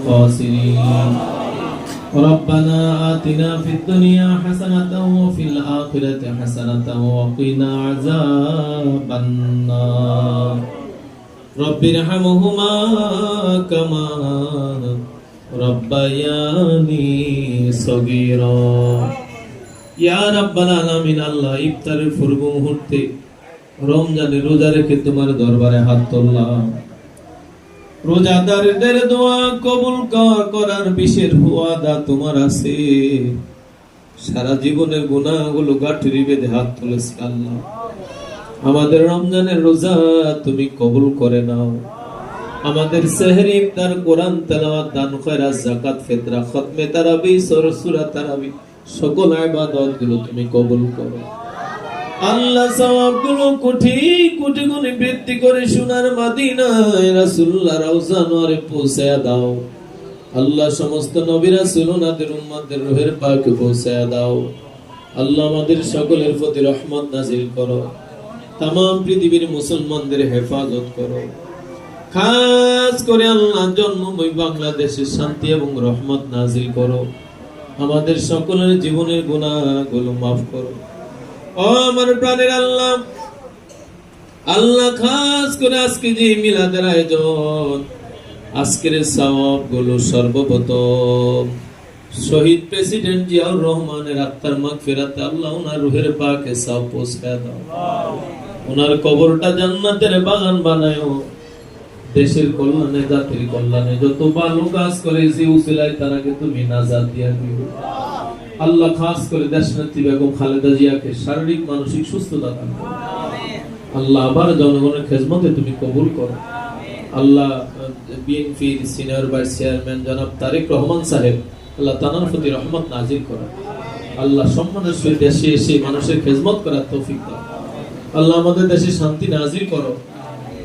الخاسرين ربنا آتنا في الدنيا حسنة وفي الآخرة حسنة وقنا عذاب النار رب ارحمهما كما ربياني صغيرا ইয়া রাব্বাল আলামিন আল্লাহ ইফতারের পূর্ব মুহূর্তে রমজানের রোজা রেখে তোমার দরবারে হাত তুললাম রোজাদারদের দোয়া কবুল করার বিশের হুয়াদা তোমার আছে। সারা জীবনের গুনাহগুলো গাঠুরি বেঁধে হাত আল্লাহ। আমাদের রমজানের রোজা তুমি কবুল করে নাও। আমাদের সেহরি ইফতার কোরআন তেলাওয়াত দান খয়রাত যাকাত, ফিতরা, খতমে তারাবি, সূরা তারাবি, সকল তুমি কবুল করো। আল্লাহ সওয়াবগুলো কোটি কোটি গুণে বৃদ্ধি করে সোনার মাদিনায় রাসূলুল্লাহ রওজা পৌঁছায়া দাও। আল্লাহ সমস্ত নবী রাসূল ওনাদের উম্মতদের রূহের পাকে পৌঁছায়া দাও। আল্লাহ আমাদের সকলের প্রতি রহমত নাজিল করো। তাম পৃথিবীর মুসলমানদের হেফাজত করো। খাস করে আল্লাহ জন্মময় বাংলাদেশের শান্তি এবং রহমত নাজিল করো। আমাদের সকলের জীবনের গুণাগুলো মাফ করো। ও আমার প্রাণের আল্লাহ আল্লাহ খাস করে আজকে যে মিলাদের আয়োজন, আজকের সওয়াবগুলো সর্বপ্রথম। শহীদ প্রেসিডেন্ট জিয়াউর রহমানের আত্মার মাগ ফেরাতে আল্লাহ ওনার রুহের পাকে সব দাও। ওনার কবরটা জান্নাতের বাগান দেশের কল্যাণে, জাতির কল্যাণে যত ভালো কাজ করে যে উসিলায় তারাকে তুমি নাজাত দিয়া দিও। আল্লাহ খাস করে দেশ নেত্রী বেগম খালেদা জিয়াকে শারীরিক মানসিক সুস্থতা দান করো আল্লাহ আবার জনগণের খেজমতে তুমি কবুল করো। আল্লাহ বিএনপির সিনিয়র ভাইস চেয়ারম্যান জনাব তারেক রহমান সাহেব আল্লাহ তানার প্রতি রহমত নাজির করো আল্লাহ সম্মানের সহিত দেশে এসে মানুষের খেজমত করার তৌফিক দাও আল্লাহ আমাদের দেশে শান্তি নাজির করো।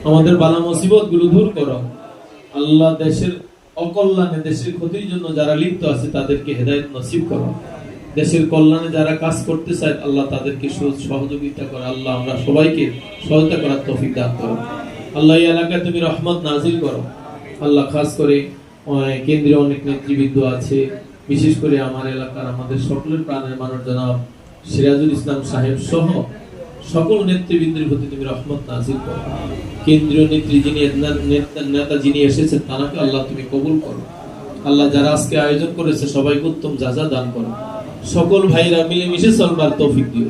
আমাদের বালা মুসিবতগুলো দূর করো। আল্লাহ দেশের অকল্যাণে দেশের ক্ষতির জন্য যারা লিপ্ত আছে তাদেরকে হেদায়ত নসিব করো। দেশের কল্যাণে যারা কাজ করতে চায়, আল্লাহ তাদেরকে সহযোগিতা করো, আল্লাহ আমরা সবাইকে সহায়তা করার তৌফিক দান করো। আল্লাহ এলাকায় তুমি রহমত নাজিল করো। আল্লাহ খাস করে কেন্দ্রীয়, অনেক নেতৃবৃন্দ আছে, বিশেষ করে আমার এলাকার আমাদের সকলের প্রাণের মানুষ জনাব সিরাজুল ইসলাম সাহেব সহ সকল নেতৃবৃন্দের প্রতি তুমি রহমত নাজিল করো। কেন্দ্রীয় নেত্রী যিনি, নেতা যিনি এসেছেন তাকে আল্লাহ তুমি কবুল করো। আল্লাহ যারা আজকে আয়োজন করেছে, সবাইকে উত্তম যা যা দান করো। সকল ভাইরা মিলেমিশে চলবার তৌফিক দিও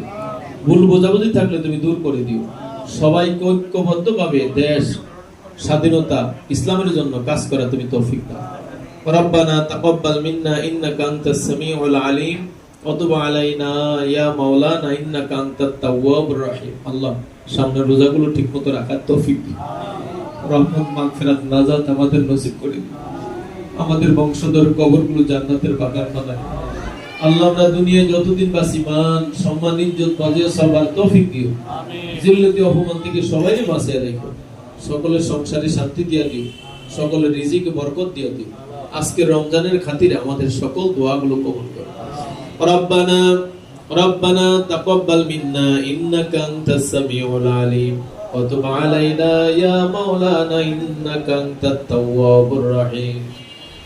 ভুল বোঝাবুঝি থাকলে তুমি দূর করে দিও সবাইকে ঐক্যবদ্ধ ভাবে দেশ স্বাধীনতা ইসলামের জন্য কাজ করা তুমি তৌফিক দাও ربنا تقبل منا انك انت السميع العليم وتب علينا يا مولانا انك انت التواب الرحيم আল্লাহ সামনের রোজাগুলো ঠিকমতো রাখার তৌফিক দিও। রহমত মাগফিরাত নাজাত আমাদের নসিব করে দিও আমাদের বংশধর কবরগুলো জান্নাতের বাগান বানায় আল্লাহ আমরা দুনিয়ায় যতদিন বাঁচি মান সম্মান ইজ্জত বাজিয়ে সবার তৌফিক দিও। জিল্লতি অপমান থেকে সবাই বাঁচিয়ে রেখো। সকলের সংসারে শান্তি দিয়া দিও। সকলের রিজিকে বরকত দিয়া দিও। আজকে রমজানের খাতিরে আমাদের সকল দোয়াগুলো কবুল করো। রব্বানা রব্বানা তাকাব্বাল মিন্না ইন্নাকা আনতাস সামিউল আলিম। ওয়া তুব আলাইনা ইয়া মাওলানা ইন্নাকা আনতাত তাওয়াবুর রহিম।